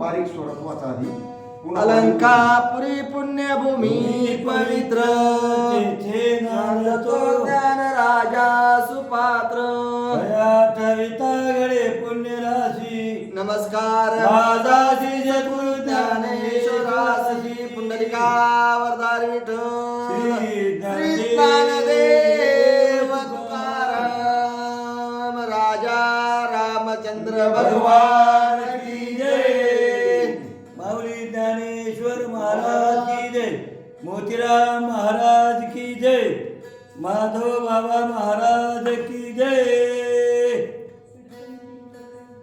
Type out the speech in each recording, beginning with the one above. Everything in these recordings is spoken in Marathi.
बारीक स्वरात वाचा आधी. पुन्हा अलंकापुरी पुण्यभूमी पवित्र. तेथे नांदतो ज्ञान राजा सुपात्र. गडे पुण्यराशी. नमस्कार. माझाशी गुरु ज्ञानेश्वरासी पुंडलिका वरदार विठ्ठल. श्री ज्ञानदेव श्री ज्ञानदेव तुकाराम. राजा रामचंद्र भगवान. मोतीराम महाराज की जय। माधव बाबा महाराज की जय।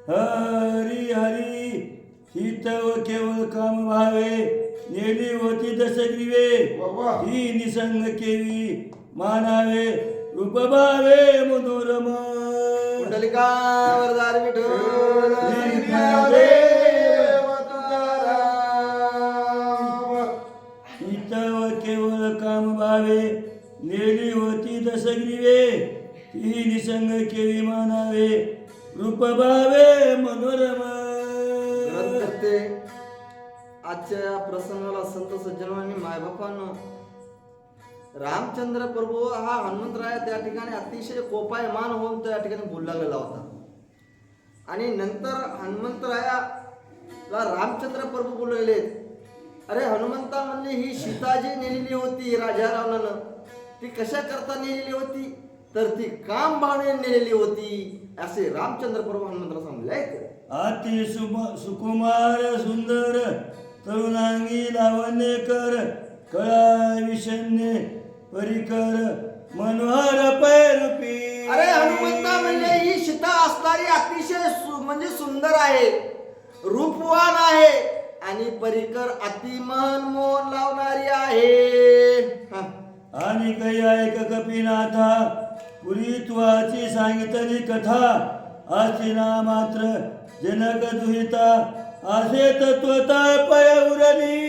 हरी हरी हित व केवळ काम भावे नेली होती दशग्रीवे. ही निसंग केवी मानावे रूप भावे मधुरम पुंडलिका वरदार विठ्ठल पाहावे भावे नेली होती दशग्रीवे ती निसंग केली मानावे. रूप भावे मनोरम आजच्या या प्रसंगाला संत सज्जनांनी मायबापांनो रामचंद्र प्रभू हा हनुमंतराय त्या ठिकाणी अतिशय कोपायमान होऊन त्या ठिकाणी बोलला लागलेला होता. आणि नंतर हनुमंतरायाला रामचंद्र प्रभू बोललेले अरे हनुमंता म्हणले ही सीता जी नेलेली होती राजा रावणानं ती कशा करता नेलेली होती? तर ती काम भावने नेलेली होती असे रामचंद्र प्रभू हनुमंतराला सांगले अति सुम- सुकुमार सुंदर तरुणांगी लावण्यकर कळा विषण्य परिकर मनोहर पैरूपी. अरे हनुमंता म्हणजे ही सीता असणारी अतिशय म्हणजे सुंदर आहे रूपवान आहे. आणि परिकर अतिमन मोहन लावणारी आहे. आणि काही ऐक कपिनाथा पुरी तुवाची सांगितली कथा आची ना मात्र जनक दुहिता असे तत्वता पयवरली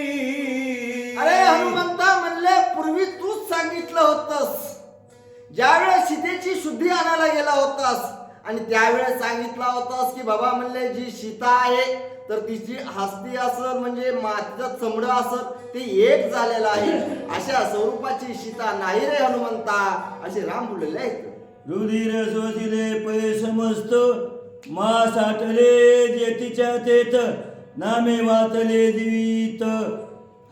अरे हनुमंता म्हणले पूर्वी तूच सांगितलं होतस. ज्यावेळेस सीतेची शुद्धी आणायला गेला होतास आणि त्यावेळेस सांगितला होतास की बाबा म्हणले जी सीता आहे तर तिची हस्ती असल म्हणजे मातीचं चमड असल ते एक झालेलं आहे. अशा स्वरूपाची सीता नाही रे हनुमंता. असे राम बोललेले आहेत. रुधिर शोधिले पै समजतो मा साठले जेतीच्या तेत नामे वाचले जीवित.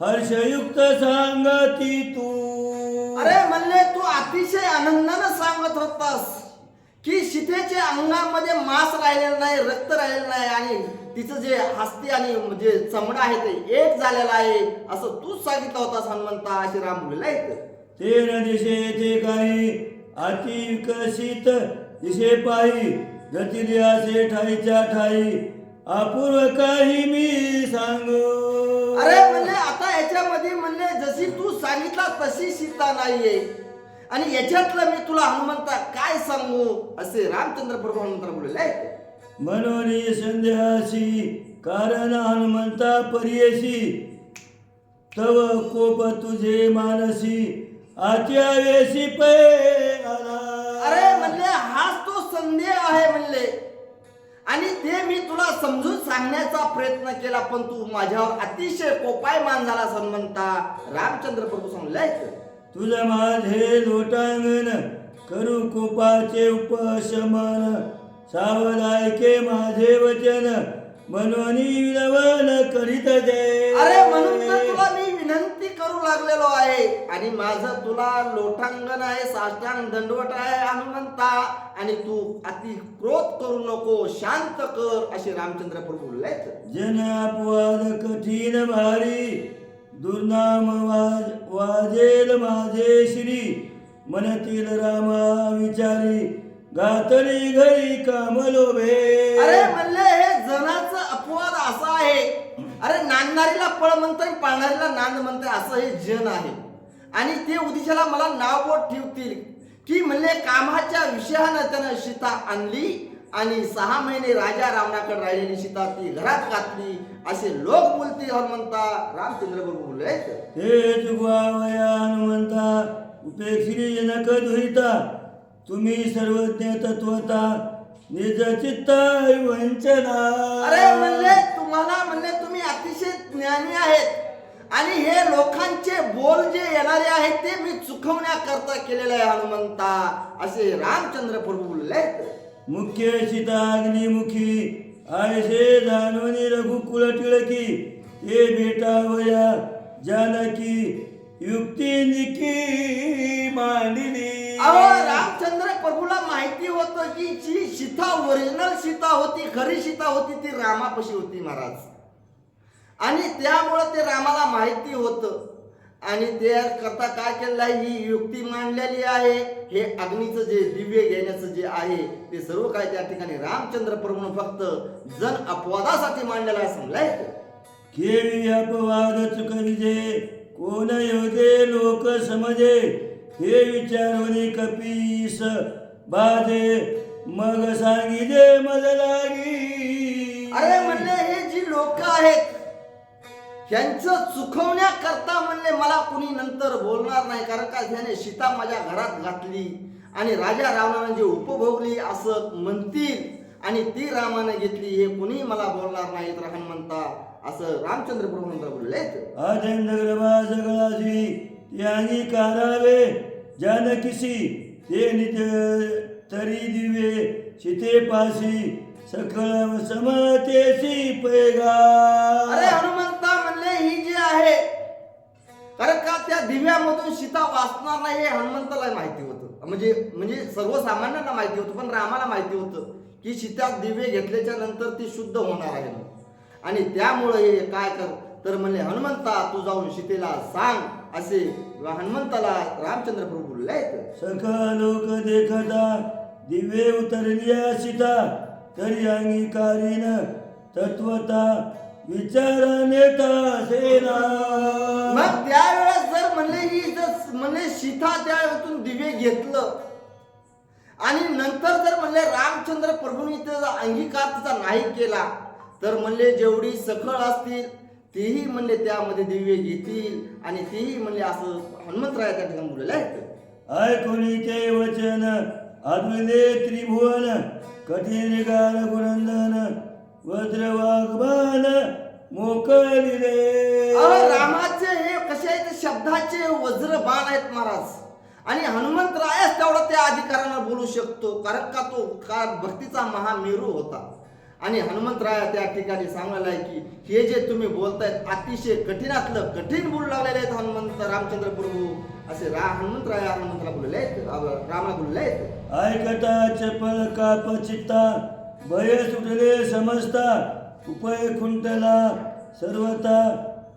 हर्षयुक्त सांगती तू. अरे म्हणले तू अतिशय आनंदानं सांगत होतास. की सीतेच्या अंगामध्ये मांस राहिलेलं नाही रक्त राहिलेलं नाही आणि तिचं जे हस्ती आणि जे चमडा आहे ते एक झालेलं आहे असं तूच सांगितलं होतास हनुमंता असे राम बोललेले आहेत तेन दिशे ते काही अति विकसित दिशे पायी गतिले असे ठाईच्या ठाई अपूर्व काही मी सांगू. अरे म्हणले आता याच्यामध्ये म्हणले जशी तू सांगितला तशी सीता नाहीये. आणि याच्यातलं मी तुला हनुमंता काय सांगू? असे रामचंद्र प्रभू हनुमंताला बोललेले आहेत मनोनी संध्यासी कारण हनुमंता परियसी. तव कोप तुझे मानसी आत्यावेशी पै अरे म्हणले हाच तो संदेह आहे म्हणले. आणि ते मी तुला समजून सांगण्याचा प्रयत्न केला पण तू माझ्यावर अतिशय कोपायमान झाला हनुमंता. रामचंद्र प्रभू सांगले तुझ माझे लोटांगण करू कोपाचे उपशमन. सावध ऐके माझे वचन मनोनी विलवन करीत दे अरे म्हणून तर तुला मी विनंती करू लागलेलो आहे. आणि माझं तुला लोटांगण आहे साष्टांग दंडवट आहे हनुमंता. आणि तू अति क्रोध करू नको शांत कर असे रामचंद्र प्रभू बोलले जन अपवाद कठीण भारी. दुर्नाम वाज वाजेल माझे श्री. मनतील रामा विचारी घातली घरी कामलोभे. अरे म्हणले हे जनाचं अपवाद असा आहे. अरे नांदणारीला पळ म्हणताय पाळणारीला नांद म्हणताय असं हे जन आहे. आणि ते उदिशाला मला नाव बोट ठेवतील. की म्हणले कामाच्या विषयानं त्यानं सीता आणली आणि सहा महिने राजा रावणाकडे राहिलेली सीता ती घरात घातली. असे लोक बोलतील हनुमंता रामचंद्र प्रभू बोलले हे जुगवावया हनुमंता उपेक्षी जनक दुहिता तुम्ही सर्वज्ञ तत्वता निज चित्त वंचना. अरे म्हणले तुम्हाला म्हणले तुम्ही ज्ञानी आहेत. आणि हे लोकांचे बोल जे येणारे आहेत ते मी चुकवण्याकरता केलेलं आहे हनुमंता असे रामचंद्र प्रभू बोलले. मुख्य सीता अग्निमुखी हे जाणवणी रघुकुल टिळकी ते भेटावया जानकी युक्ती निकी मांडली अहो रामचंद्र प्रभूला माहिती होतं की जी सीता ओरिजिनल सीता होती खरी सीता होती ती रामापाशी होती महाराज. आणि त्यामुळं ते रामाला माहिती होतं. आणि त्या करता काय केलेलं आहे? ही युक्ती मांडलेली आहे. हे अग्नीचं जे दिव्य घेण्याचं जे आहे ते सर्व काय त्या ठिकाणी रामचंद्र प्रभून फक्त जन अपवादासाठी मांडलेलं आहे समजाय केवी अपवाद चुकविजे कोण योगे लोक समजे? हे विचारुनी कपीस बाजे मग सांगिजे मज लागी. अरे म्हणले हे जी लोक आहेत यांचं चुकवण्याकरता म्हणले मला कुणी नंतर बोलणार नाही कारण का त्याने सीता माझ्या घरात घातली आणि राजा रावणाने जे उपभोगली असं म्हणतील आणि ती रामाने घेतली हे कुणी मला बोलणार नाही तर हनुमंता असं रामचंद्र प्रभू बोलले आजंदग्रवा यांनी कारावे जानकिसी ते नित्य तरी दिवे सीते पाशी सकळ समतेसी पैगा त्या दिव्यामधून सीता वाचणार नाही हे हनुमंताला माहिती होतं म्हणजे म्हणजे सर्वसामान्यांना माहिती होतं पण रामाला माहिती होतं की सीता दिवे घेतल्याच्या नंतर ती शुद्ध होणार आहे. आणि त्यामुळे हे काय कर तर म्हणले हनुमंता तू जाऊन सीतेला सांग असे हनुमंताला रामचंद्र प्रभू. सखा लोक देखता दिवे उतरलिया सीता तरी अंगीकारीन तत्वता विचार नेता सेना मग त्यावेळेस म्हणले ही जर म्हणले सीता त्यातून दिवे घेतलं. आणि नंतर जर म्हणले रामचंद्र प्रभूंनी त्याचा अंगीकार तिचा नाही केला तर म्हणले जेवढी सखळ असतील तेही म्हणले त्यामध्ये दिव्य घेतील. आणि तेही म्हणले असं हनुमंतराय त्या ठिकाणी बोललेलं आहे. ऐकुनी ते वचन आदुले त्रिभुवन कठीण गार गुरंदन वज्र मोकलिले अहो, रामाचे हे कसे आहेत शब्दाचे वज्र बाण आहेत महाराज. आणि हनुमंतरायच तेवढा त्या अधिकारानं बोलू शकतो कारण का तो का भक्तीचा महामेरू होता. आणि हनुमंतराय त्या ठिकाणी सांगायला आहे की हे जे तुम्ही बोलतायत अतिशय कठीणातलं कठीण बोलू लागलेले आहेत हनुमंत रामचंद्र प्रभू. असे रा हनुमंतराय हनुमंतला बोललेले आहेत रामाला बोललेले आहेत. ऐकता चपल काप चित्ता भय सुटले समजता. उपय खुंटला सर्वता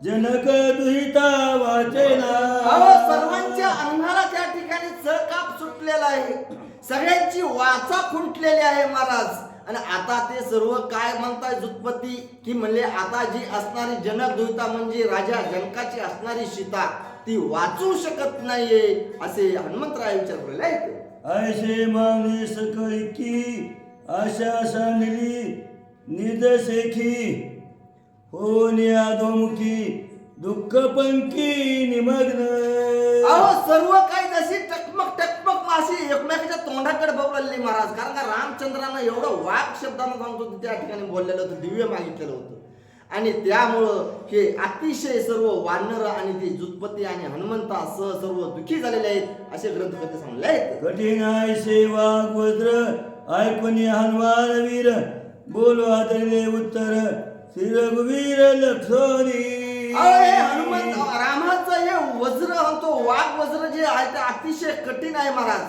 जनक दुहिता वाचेना. अहो सर्वांच्या अंगाला त्या ठिकाणी चळकाप सुटलेला आहे. सगळ्यांची वाचा खुंटलेली आहे महाराज. आणि आता ते सर्व काय म्हणताय जुत्पत्ती की म्हणले आता जी असणारी जनक दुहिता म्हणजे राजा जनकाची असणारी सीता ती वाचू शकत नाहीये असे हनुमंतराय विचार केलेले ऐसे मागणी सकळी की आशा सांडली निदसेखी हो नियादोमुखी दुःख पंकी निमग्न. अहो सर्व काही जशी टकमक टकमक माशी एकमेकाच्या तोंडाकडे बघलेली महाराज. कारण का रामचंद्रानं एवढं वाक शब्दानं सांगतो त्या ठिकाणी बोललेलं होतं दिव्य मागितलेलं होतं. आणि त्यामुळं हे अतिशय सर्व वानर आणि ते जुत्पत्ती आणि हनुमंता सह सर्व दुःखी झालेले आहेत असे ग्रंथकर्ते सांगले आहेत कठीण ऐसे वाघ वज्र ऐकून हनुमान वीर. बोलो आदरले उत्तर श्री रघुवीर लक्षणी अहो, हे हनुमंत रामाचं हे वज्र तो वाघ वज्र जे आहे ते अतिशय कठीण आहे महाराज.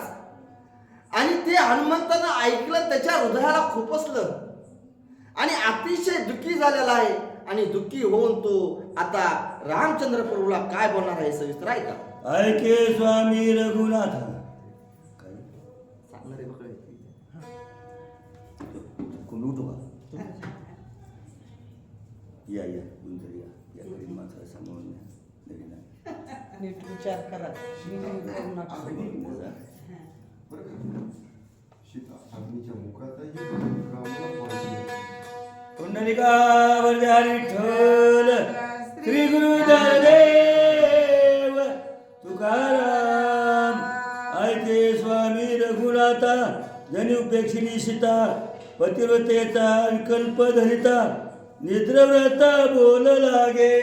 आणि ते हनुमंतानं ऐकलं त्याच्या हृदयाला खुपसलं. आणि अतिशय दुःखी झालेला आहे. आणि दुःखी होऊन तो आता रामचंद्र प्रभूला काय बोलणार आहे सविस्तर आहे का? ऐके स्वामी रघुनाथ नीट विचार करा. करू नका. पुंडलिका वरदारी ठोल श्री गुरु देव तुकाराम ऐके स्वामी रघुनाथा जनी उपेक्षिणी सीता पतिव्रतेचा विकल्प धरिता निद्रव्रत बोल लागे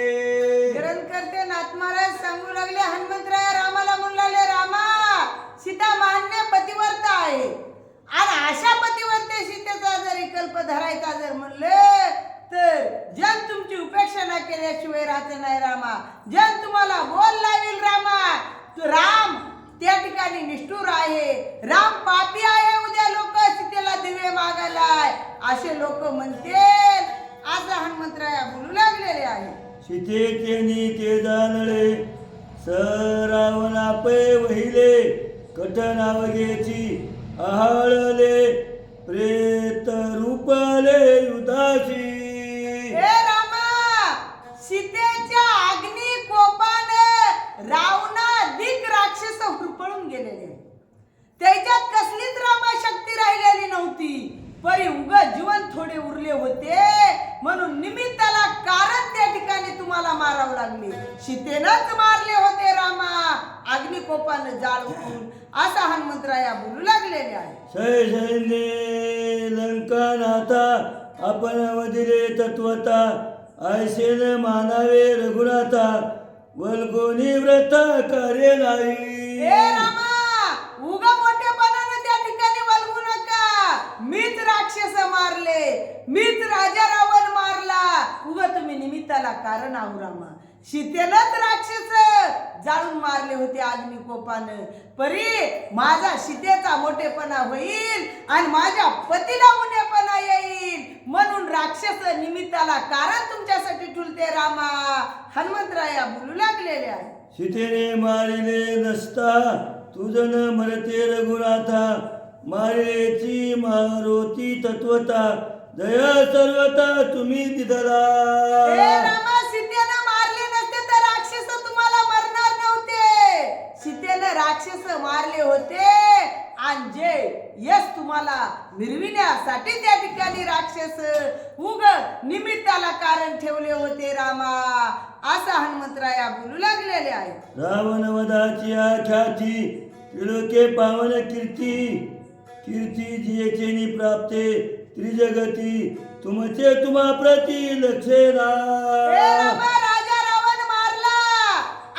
संकल्प धरायचा जर म्हणलं तर जन तुमची उपेक्षा ना केल्याशिवाय राहत नाही रामा. जन तुम्हाला बोल लावेल रामा. तू राम त्या ठिकाणी निष्ठुर आहे. राम पापी आहे उद्या लोक सीतेला दिवे मागायलाय. असे लोक म्हणतील असं हनुमंतराया बोलू लागलेले आहे. सीतेचे नीते जाणले सरावना पै वहिले कटनावगेची आहळले. प्रेत रूपले युधाशी हे रामा सीतेच्या अग्नी कोपाने रावणा अधिक राक्षस हुरपळून गेलेले. त्याच्यात कसलीच रामा शक्ती राहिलेली नव्हती. परी उग जीवन थोडे उरले होते. म्हणून निमित्ताला कारण त्या ठिकाणी तुम्हाला मारावं लागले. सीतेनंच मारले होते रामा. अग्निकोपानं जाळून असा हनुमंतराया बोलू लागलेले आहे सै सैन्ये लंका नाथा आपण वदिले तत्वता ऐसेन मानावे रघुनाथा वल्गोनी व्रत कार्य नाही. हे रामा उगा मोठेपणाने त्या ठिकाणी वलगू नका. मीच राक्षस मारले. मीच राजा मारला उभं तुम्ही निमित्ताला कारण आहो रामा. सीतेनंच राक्षस जाळून मारले होते अग्निकोपानं परी माझा सीतेचा मोठेपणा होईल आणि माझ्या पतीला मुनेपणा येईल. म्हणून राक्षस निमित्ताला कारण तुमच्यासाठी ठुलते रामा. हनुमंतराया बोलू लागलेले आहे सीतेने मारिले नसता तुझन मरते रघुनाथा. मारेची मारोती तत्वता दया सर्वता तुम्ही हे दिदला रामा सीतेनं मारले नसते तर राक्षस तुम्हाला मरणार नव्हते. सीतेनं राक्षस मारले होते. आणि जे यश तुम्हाला मिरविण्यासाठी त्या ठिकाणी राक्षस उग निमित्ताला कारण ठेवले होते रामा. असा हनुमंतराया बोलू लागलेले आहे रावण वधाची आख्याती तिळके पावन कीर्ती. कीर्ती जियेचेनी प्राप्ते. त्रिजगती तुमचे तुम्हा प्रती लक्षे राजा रावण मारला.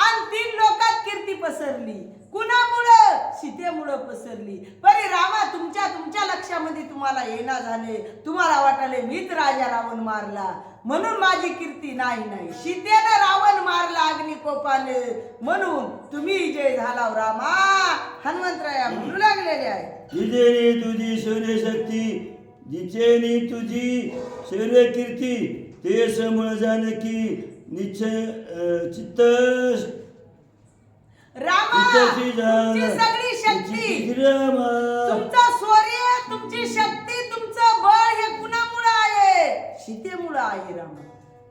आणि तीन लोकात कीर्ती पसरली. कुणामुळं? सीतेमुळं पसरली. परी रामा तुमच्या तुमच्या लक्षामध्ये तुम्हाला येणार झाले तुम्हाला वाटले मीच राजा रावण मारला. म्हणून माझी कीर्ती नाही नाही. सीतेनं रावण मारला अग्निकोपाने. म्हणून तुम्ही जय झाला रामा. हनुमंतराया म्हणू लागलेले आहे जिजेनी तुझी शौर्य शक्ती जिचेनी तुझी शौर्य कीर्ती ते समळ जानकी निश्चय अं, चित्त रामा चित्तशी जाण तुमची सगळी शक्ती. रामा. तुमचं शौर्य तुमची शक्ती तुमचं बळ हे कुणामुळं आहे? सीतेमुळं आहे राम.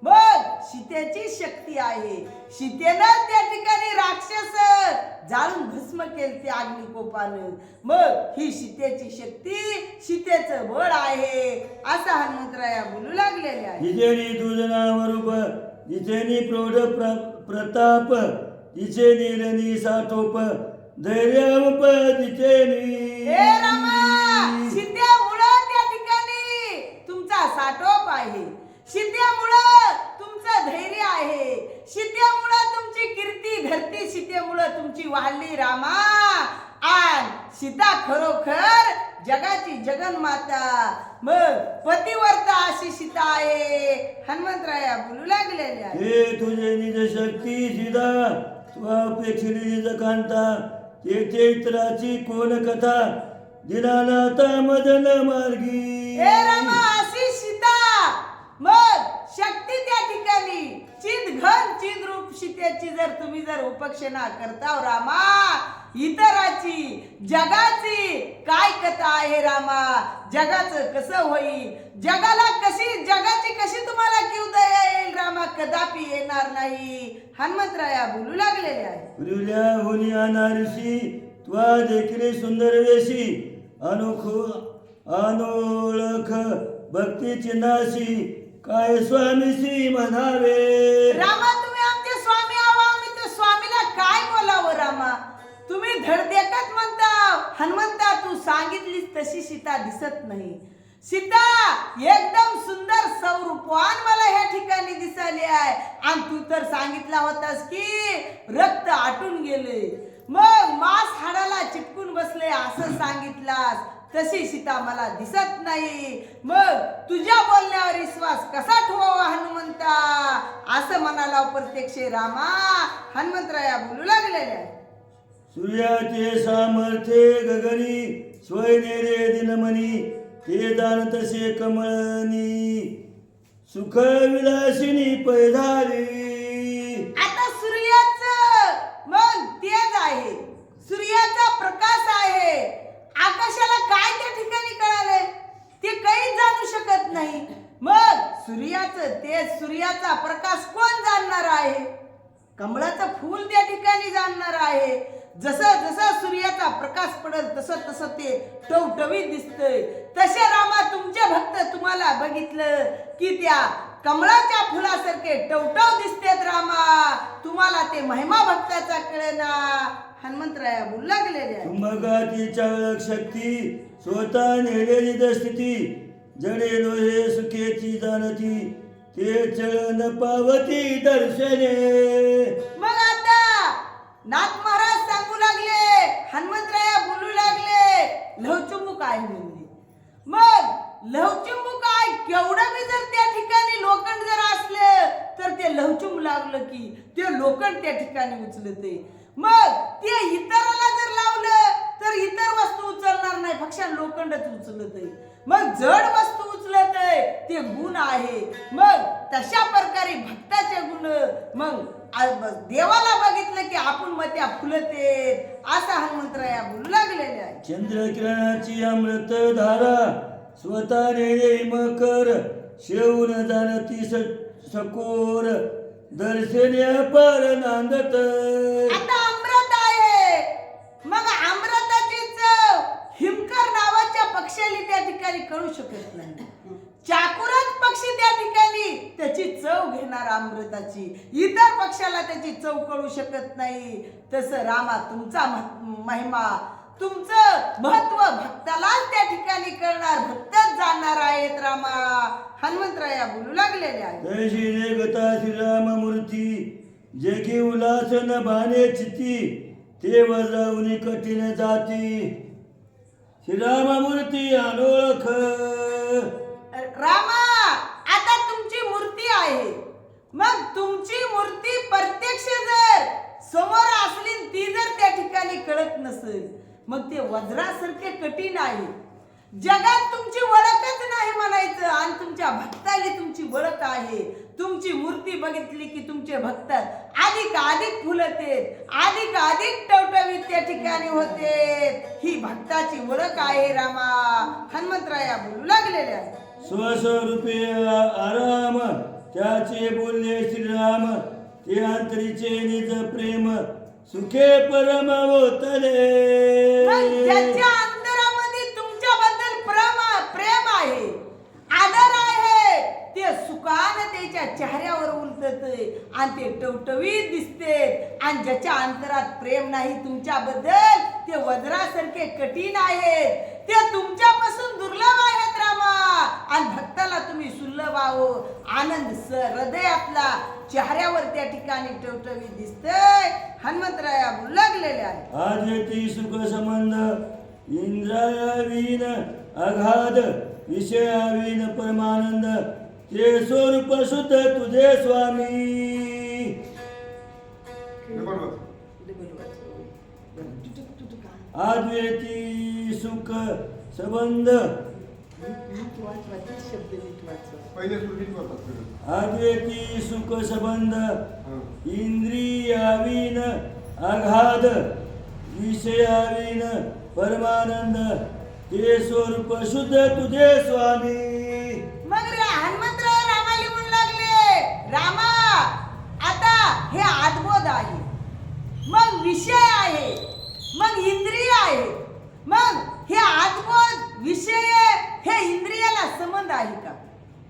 बघ सीतेची शक्ती आहे. सीतेनं त्या ठिकाणी राक्षस जाळून भस्म केले ते अग्निकोपानं. मग ही सीतेची शक्ती सीतेचं बळ आहे असं हनुमंतराया बोलू लागलेले आहे तुझ नाम रूप प्रौढ प्र- प्रताप जिचेनी रणी साठोप धैर्यवप जिचेनी हे रामा शिद्यामुळं त्या ठिकाणी तुमचा साठोप आहे. शिद्यामुळं तुमचं धैर्य आहे. शिद्यामुळं तुमची कीर्ती धरती सीतेमुळं तुमची वाढली रामा. आणि सीता खरोखर जगाची जगन्माता. मग पतिवर्ता अशी सीता आहे. हनुमंतराया बोलू लागलेले आहे हे तुझे निज शक्ती सिदा स्वापेक्षिली निज कांता. तेथे इतराची कोण कथा दिनानाथा मदन मार्गी. हे रामा! सीता मग शक्ती त्या ठिकाणी. चित घन चित रूप शित्याची जर तुम्ही जर उपेक्षणा करता रामा इतराची जगाची काय कथा आहे रामा? जगाचं कसं होईल? जगाला कशी जगाची कशी तुम्हाला किवता येईल रामा? कदापि येणार नाही. हनुमंतराया बोलू लागलेले आहे होनी अनारसी त्वा देखील सुंदर वेशी. अनोख अनोळख भक्ती चिन्हाशी काय स्वामीशी म्हणावे? रामा तुम्ही आमचे स्वामी आवा आम्ही तर स्वामीला काय बोलावं रामा? तुम्ही धडदेखत म्हणता हनुमंता तू सांगितलीस तशी सीता दिसत नाही. सीता एकदम सुंदर स्वरूपवान मला ह्या ठिकाणी दिसाली आहे. आणि तू तर सांगितला होतास की रक्त आटून गेले. मग मांस हाडाला चिपकून बसले असं सांगितलास. तशी सीता मला दिसत नाही. मग तुझ्या बोलण्यावर विश्वास कसा ठेवावा हनुमंता? असं म्हणाला प्रत्यक्ष रामा. हनुमंतराया बोलू लागलेल्या. सूर्याचे सामर्थ्य गगनी स्वयनेरे दिनमणी ते दान तसे कमळनी. सुख विलासिनी पैधारी आता सूर्याचं मग तेज आहे सूर्याचा प्रकाश आहे आकाशाला काय त्या ठिकाणी कळालंय? ते काही जाणू शकत नाही. मग सूर्याचं तेज सूर्याचा प्रकाश कोण जाणणार आहे? कमळाचं फूल त्या ठिकाणी जाणणार आहे. जसं जसं सूर्याचा प्रकाश पडत तसं तसं ते टवटवीत दिसतंय. तसे रामा तुमचे भक्त तुम्हाला बघितलं की त्या कमळाच्या फुलासारखे टवटव दिसतेत रामा. तुम्हाला ते महिमा भक्ताचा कळेना. हनुमंतराया बोलू लागलेले आहे. चुंबकाची चालक शक्ती स्वतः नेलेली स्थिती जडे लोहे सुखेची जाणती ते चळण पावती दर्शने. मग आता नाथ महाराज सांगू लागले हनुमंतराया बोलू लागले लवचुंबुक आहे म्हणजे मग लवचुंबुक आहे केवढं बी जर त्या ठिकाणी लोखंड जर असलं तर ते लवचुंब लागलं की ते लोखंड त्या ठिकाणी उचलते. मग ते इतराला जर लावलं तर इतर वस्तू उचलणार नाही. पक्षा लोखंडच उचलत मग जड वस्तू उचलत ते गुण आहे. मग तशा प्रकारे भक्ताचे गुण. मग देवाला बघितलं की आपण मग त्या फुलते असा हनुमंतराया बोलू लागलेले आहे. चंद्रकिरणाची अमृत धारा स्वतः मकर शेवून जाणती सकोर. दर्शन पर नांदत. ठिकाणी कळू शकत नाही. चाकुरात पक्षी त्या ठिकाणी त्याची चव घेणार अमृताची. इतर पक्षाला त्याची चव कळू शकत नाही. तसं रामा तुमचा महिमा तुमचं महत्त्व भक्तालाच त्या ठिकाणी करणार भक्तच जाणार आहेत रामा. हनुमंतराया बोलू लागलेले आहेत. तशी श्रीराम मूर्ती. जेकी उल्हास न भाने चिती ते वजावणी कठीण जाती. श्रीराम मूर्ती अनोळख रामा आता तुमची मूर्ती आहे. मग तुमची मूर्ती प्रत्यक्ष जर समोर असली ती जर त्या ठिकाणी कळत नसेल मग ते वज्रासारखे कठीण आहे. जगात तुमची ओळखच नाही म्हणायचं. आणि तुमच्या भक्ताली तुमची ओळख आहे. तुमची मूर्ती बघितली की तुमचे भक्त अधिक अधिक फुलते अधिक अधिक टवटवीत त्या ठिकाणी होते ही भक्ताची ओळख आहे रामा. हनुमंतराया बोलू लागलेले आहे स्वस्वरूपे आराम. त्याचे बोलले श्रीराम. ते अंतरीचे निज प्रेम. सुखे परम होतले मग ज्याच्या अंतरामध्ये तुमच्याबद्दल प्रेम प्रेम आहे आदर आहे ते त्याच्या चेहऱ्यावर उलटत आणि ते टवटवीत दिसते. आणि ज्याच्या अंतरात प्रेम नाही तुमच्याबद्दल ते वज्रासारखे कठीण आहे ते तुमच्यापासून दुर्लभ आहेत रामा. आणि भक्ताला तुम्ही सुलभ आहो. आनंद स हृदयातला चेहऱ्यावर त्या ठिकाणी टवटवीत दिसते हनुमंतराया बोलू लागलेले आहे आद्यती सुख संबंध इंद्रायावीन अगाध विषयावीन परमानंद स्वरूप शुद्ध तुझे स्वामी. आद्वेती सुख संबंध. आद्वेती सुख संबंध. इंद्रियावीन अगाध विषयावीन परमानंद. ते स्वरूप शुद्ध तुझे स्वामी मग रे हनुमंतराव रामाला म्हणू लागले रामा आता हे आदबोध आहे मग विषय आहे. मग इंद्रिय आहे. मग हे आत्म विषय हे इंद्रियाला संबंध आहे का?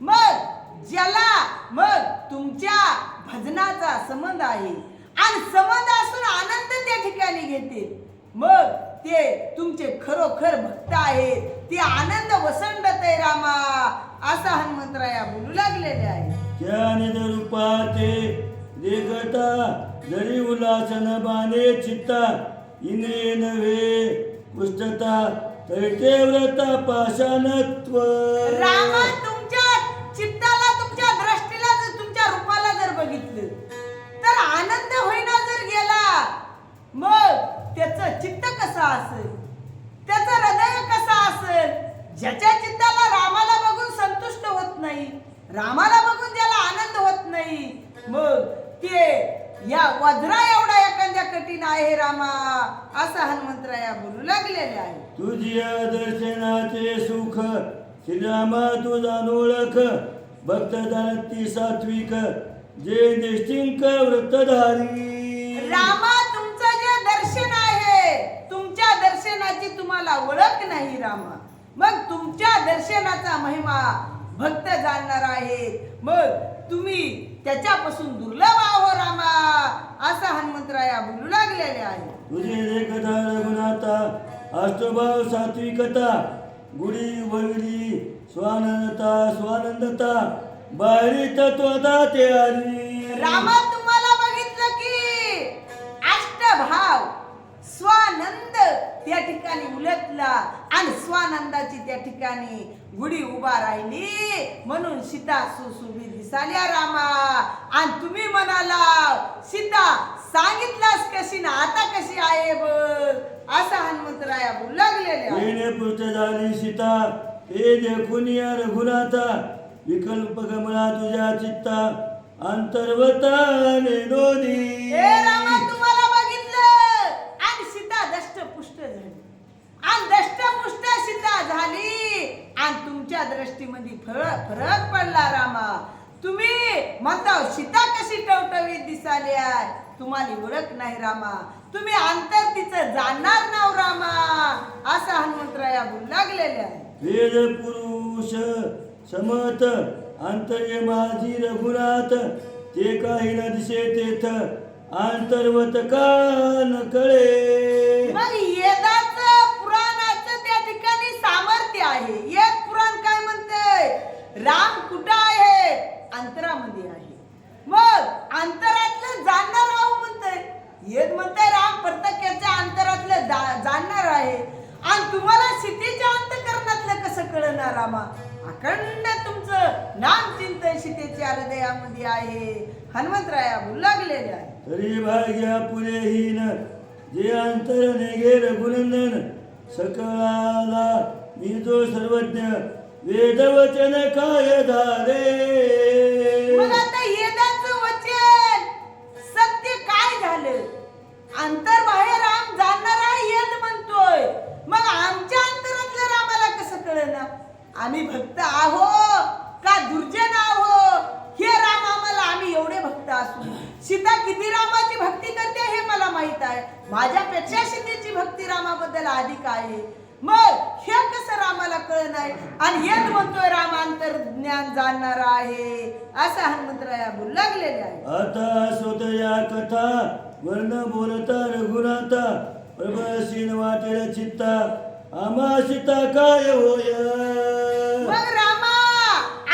मग ज्याला मग तुमच्या भजनाचा संबंध आहे. आणि संबंध असून आनंद त्या ठिकाणी घेते मग ते तुमचे खरोखर भक्त आहेत. ती आनंद वसंडत आहे रामा असा हनुमंतराया बोलू लागलेले आहे ज्ञान रूपा ते देखता जरी उल्हासन बाने चित्ता इंद्रिय नव्हे पुस्तता तैते व्रता पाषाणत्व तुमच्या चित्ताला तुमच्या दृष्टीला जर तुमच्या रूपाला जर बघितलं तर आनंद होईना जर गेला मग त्याचं चित्त कसं असेल? त्याचं हृदय कसं असेल? ज्याच्या चित्ताला रामाला बघून संतुष्ट होत नाही रामाला आहे रामा. असं हनुमंतराया बोलू लागलेले आहे तुझ्या दर्शनाचे सुख श्रीरामा तुझा ओळख भक्तदान ती सात्विक जे निश्चिंक व्रतधारी रामा तुमचं जे दर्शन आहे तुमच्या दर्शनाची तुम्हाला ओळख नाही रामा. मग तुमच्या दर्शनाचा महिमा भक्त जाणणार आहे. मग तुम्ही त्याच्यापासून दुर्लभ आहो रामा असं हनुमंतराया बोलू लागलेले आहे तुझे रेखता रघुनाथा अष्टभाव सात्विकता गुढी वगडी स्वानंदता स्वानंदता बाहेरी तत्वता ते आली. रामा तुम्हाला बघितलं की अष्टभाव स्वानंद त्या ठिकाणी उलटला आणि स्वानंदाची त्या ठिकाणी गुढी उभा राहिली म्हणून सीता सुशोभित दिसाल्या रामा. आणि तुम्ही म्हणाला सीता सांगितलास कशी ना आता कशी आहे बघ. असं हनुमंतराया बोलू लागलेले. येणे पृष्ठ झाली सीता हे देखून या रघुनाथा. विकल्प गमला तुझ्या चित्ता. अंतर्वताने दोन्ही. हे रामा तुम्हाला बघितलं? आणि सीता दष्टपुष्ट झाली. आणि दष्टपुष्ट सीता झाली. आणि तुमच्या दृष्टीमध्ये फरक फरक पडला रामा. तुम्ही म्हणता सीता कशी टवटवीत दिसाली आहे तुम्हाला ओळख नाही रामा. तुम्ही अंतर तिचं जाणणार नाव रामा. असं हनुमंतराया बोलू लागलेले आहे वेद पुरुष समत अंतर्य माझी रघुनाथ ते काही न दिसे तेथ अंतर्वत का न कळे. मग वेदाचं पुराणाचं त्या ठिकाणी सामर्थ्य आहे. एक पुराण काय म्हणतंय? राम कुठं आहे? अंतरामध्ये आहे. मग अंतरातलं जाणणार आहो म्हणतंय. एक म्हणतंय राम प्रत्येकाच्या अंतरातलं जा- जाणणार आहे. आणि तुम्हाला सीतेच्या अंतकरणातलं कसं कळणार रामा अखंड तुमचं नाम चिंतन सीतेच्या हृदयामध्ये आहे. हनुमंतराया बोलू लागलेले आहे तरी भाग्या पुरेहीन. जे अंतर नेगे रघुनंदन सकळाला मी तो सर्वज्ञ वेदवचन काय झाले अंतर बाहेर राम जाणार आहे येत म्हणतोय. मग आमच्या अंतरातलं रामाला कसं कळना? आम्ही भक्त आहो का दुर्जन आहो? हे राम आम्हाला आम्ही एवढे भक्त असू. सीता किती रामाची भक्ती करते हे मला माहीत आहे. माझ्यापेक्षा सीतेची भक्ती रामाबद्दल अधिक आहे. मग हे कसं रामाला कळ नाही आणि येत म्हणतोय राम अंतर्ज्ञान जाणार आहे. असं हनुमंतराया बोलू लागलेले आहे आता स्वतया कथा वर्ण बोलता रघुनाथा प्रभसीन वाटेल चित्ता आमा सीता काय होय? मग रामा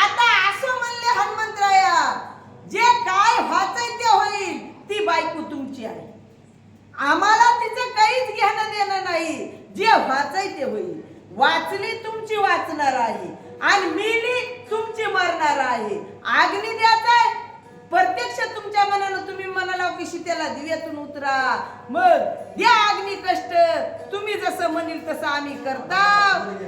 आता असं म्हणले हनुमंतराया जे काय व्हायचंय ते होईल ती बायको तुमची आहे. आम्हाला तिचं काहीच घेणं देणं नाही जे व्हायचंय ते होईल. वाचली तुमची वाचणार आहे आणि मिली तुमची मरणार आहे. आग्नी द्यायचाय प्रत्यक्ष तुमच्या मनानं तुम्ही म्हणाला की सीतेला दिव्यातून उतरा. मग द्या अग्नी कष्ट तुम्ही जसं म्हणील तसं आम्ही करता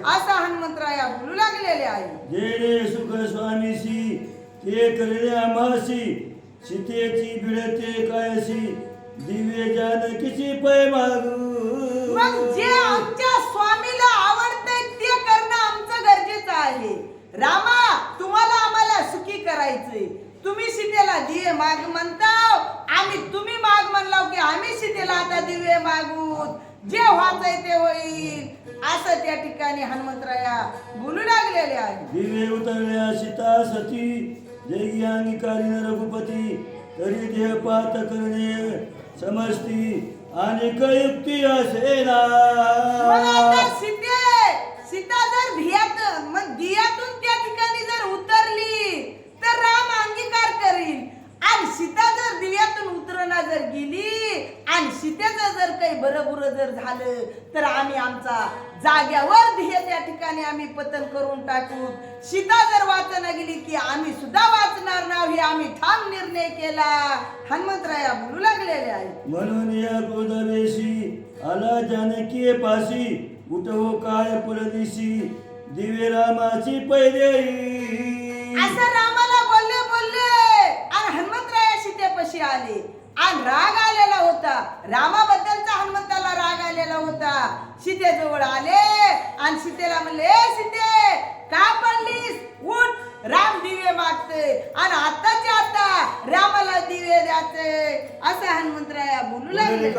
असं हनुमंतराया बोलू लागलेले आहे जेणे सुख स्वामीसी ते करणे आम्हासी सीतेची बिडते कायसी दिव्य जानकीची पै मागू मग जे आमच्या स्वामीला आवडतंय ते करणं आमचं गरजेचं आहे रामा तुम्हाला आम्हाला सुखी करायचंय तुम्ही सीतेला दिवे माग म्हणताव. आम्ही तुम्ही माग म्हणलाव की आम्ही सीतेला आता दिवे मागू जे व्हायचंय ते होईल. असं त्या ठिकाणी हनुमंतराया बोलू लागलेले आहे दिवे उतरल्या सीता सती जय अंगीकारीन रघुपती तरी देह पात करणे समजती आणि युक्ती असेना. मग आता सीते सीता जर मग दियातून त्या ठिकाणी जर उतरली तर राम करील आणि सीता जर दिव्यातून उतरणा जर गेली आणि सीतेचं जर काही बरं बुरं जर झालं तर आम्ही आमचा जाग्यावर ध्येय त्या ठिकाणी आम्ही पतन करून टाकू. सीता जर वाचना गेली की आम्ही सुद्धा वाचणार नाही हे आम्ही ठाम निर्णय केला. हनुमंतराया बोलू लागलेले आहेत. म्हणून या गोदावेशी आला जानकी पाशी उठवो काय पुरदिशी दिवे रामाची पैदेई असं रामाला कशी आली? आणि राग आलेला होता. रामाबद्दलचा हनुमंताला राग आलेला होता. सीतेजवळ आले आणि सीतेला म्हणले सीते का पडलीस? उठ राम दिवे मागते आणि आताच्या आता रामाला दिवे द्याचे असं हनुमंतराया बोलू लागले.